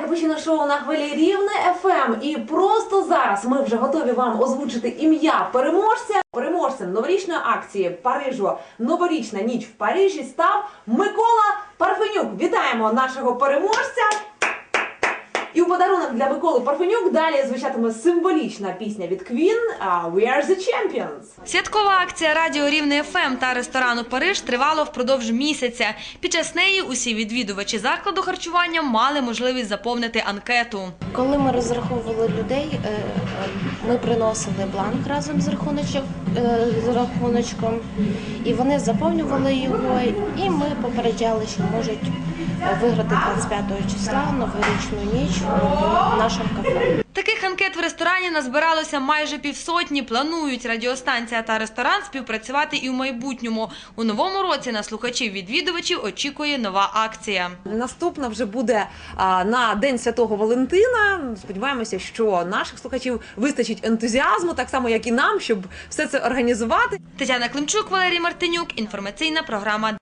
капучино шоу на хвилі Рівне ФМ. І просто зараз ми вже готові вам озвучити ім'я переможця. Переможцем новорічної акції Парижу Новорічна ніч в Парижі став Микола Парфенюк. Вітаємо нашого переможця. І у подарунок для Миколи Парфенюк далі звучатиме символічна пісня від Queen а, We are the champions. Святкова акція Радіо Рівне ФМ та ресторану Париж тривала впродовж місяця. Під час неї усі відвідувачі закладу харчування мали можливість заповнити анкету. Коли ми розраховували людей, е, е, ми приносили бланк разом з рахуночок, е, з рахуночком, і вони заповнювали його, і ми попереджали, що можуть виграти 25 числа новорічну ніч в нашому кафе. Таких анкет в ресторані назбиралося майже півсотні. Планують радіостанція та ресторан співпрацювати і в майбутньому. У новому році на слухачів відвідувачів очікує нова акція. Наступна вже буде на День Святого Валентина. Сподіваємося, що наших слухачів вистачить ентузіазму, так само як і нам, щоб все це організувати. Тетяна Климчук, Валерій Мартинюк. Інформаційна програма